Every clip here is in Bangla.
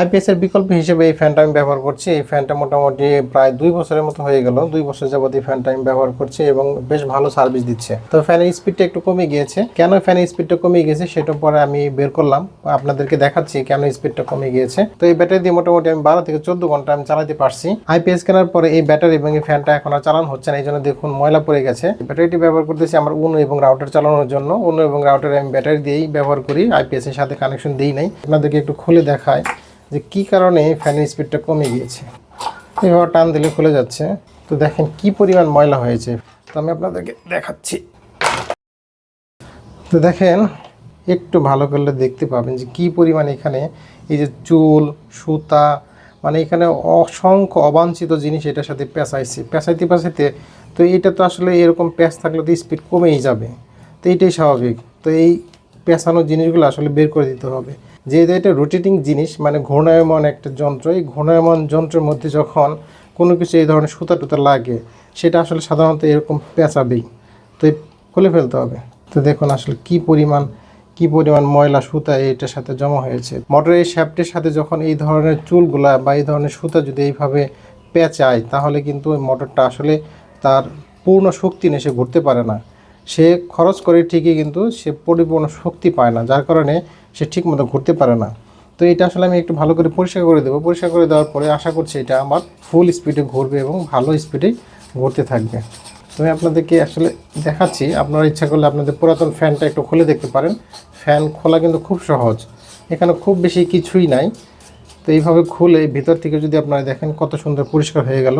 আইপিএস এর বিকল্প হিসেবে এই ফ্যানটা আমি ব্যবহার করছি। এই ফ্যানটা মোটামুটি প্রায় দুই বছরের মতো হয়ে গেল। দুই বছর যাবত এই ফ্যানটা আমি ব্যবহার করছি এবং বেশ ভালো সার্ভিস দিচ্ছে। তো ফ্যানের স্পিডটা একটু কমে গিয়েছে। কেন ফ্যানের স্পিডটা কমে গিয়েছে সেটা পরে আমি বের করলাম। আপনাদেরকে দেখাচ্ছি কেন স্পিডটা কমে গিয়েছে। তো এই ব্যাটারি দিয়ে মোটামুটি আমি বারো থেকে চোদ্দ ঘণ্টা আমি চালাতে পারছি। আইপিএস কেনার পরে এই ব্যাটারি এবং এই ফ্যানটা এখন আর চালানো হচ্ছে না। এই জন্য দেখুন ময়লা পড়ে গেছে। ব্যাটারিটি ব্যবহার করতেছি আমার উনো এবং রাউটার চালানোর জন্য। উনো এবং রাউটারে আমি ব্যাটারি দিয়েই ব্যবহার করি। আইপিএস এর সাথে কানেকশন দিই নাই। আপনাদেরকে একটু খুলে দেখায় যে কি কারণে ফ্যানের স্পিডটা কমে গিয়েছে? এভাবে টান দিলে খুলে যাচ্ছে। তো দেখেন কি পরিমাণ ময়লা হয়েছে। তো আমি আপনাদেরকে দেখাচ্ছি। তো দেখেন, একটু ভালো করলে দেখতে পাবেন যে কি পরিমাণ এখানে এই যে চুল, সুতা মানে এখানে অসংখ্য অবাঞ্ছিত জিনিস এটার সাথে পেঁচাইছে। পেঁচাইতে পেঁচাইতে তো এটা তো আসলে এরকম প্যাঁচ থাকলে তো স্পিড কমেই যাবে। তো এটাই স্বাভাবিক। তো এই পেঁচানো জিনিসগুলো আসলে বের করে দিতে হবে। যেহেতু এটা রোটেটিং জিনিস মানে ঘূর্ণায়মান একটা যন্ত্র, এই ঘূর্ণায়মান যন্ত্রের মধ্যে যখন কোনো কিছু এই ধরনের সুতা টুতা লাগে, সেটা আসলে সাধারণত এরকম পেঁচাবেই। তো খুলে ফেলতে হবে। তো দেখুন আসলে কি পরিমাণ কি পরিমাণ ময়লা, সুতা এটার সাথে জমা হয়েছে। মোটরের এই শ্যাফটের সাথে যখন এই ধরনের চুলগুলা বা এই ধরনের সুতা যদি এইভাবে পেঁচায়, তাহলে কিন্তু ওই মোটরটা আসলে তার পূর্ণ শক্তি নিয়ে সে ঘুরতে পারে না। সে খরচ করে ঠিকই কিন্তু সে পরিপূর্ণ শক্তি পায় না, যার কারণে সে ঠিকমতো ঘুরতে পারে না। তো এটা আসলে আমি একটু ভালো করে পরিষ্কার করে দেবো। পরিষ্কার করে দেওয়ার পরে আশা করছি এটা আমার ফুল স্পিডে ঘুরবে এবং ভালো স্পিডে ঘুরতে থাকবে। তো আমি আপনাদেরকে আসলে দেখাচ্ছি, আপনারা ইচ্ছা করলে আপনাদের পুরাতন ফ্যানটা একটু খুলে দেখতে পারেন। ফ্যান খোলা কিন্তু খুব সহজ, এখানে খুব বেশি কিছুই নাই। তো এইভাবে খুলে ভিতর থেকে যদি আপনারা দেখেন কত সুন্দর পরিষ্কার হয়ে গেল।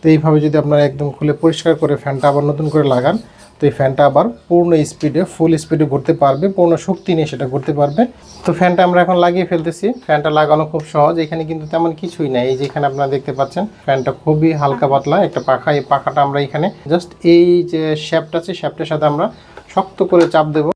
তো এইভাবে যদি আপনারা একদম খুলে পরিষ্কার করে ফ্যানটা আবার নতুন করে লাগান, তো এই ফ্যানটা আবার পূর্ণ স্পিডে ফুল স্পিডে ঘুরতে পারবে, পূর্ণ শক্তি নিয়ে সেটা ঘুরতে পারবে। তো ফ্যানটা আমরা এখন লাগিয়ে ফেলতেছি। ফ্যানটা লাগানো খুব সহজ, এখানে কিন্তু তেমন কিছুই নাই। এই যে এখানে আপনারা দেখতে পাচ্ছেন, ফ্যানটা খুবই হালকা পাতলা, একটা পাখা, এই পাখাটা আমরা এখানে জাস্ট এই যে শ্যাপটা আছে শ্যাপটার সাথে আমরা শক্ত করে চাপ দেবো।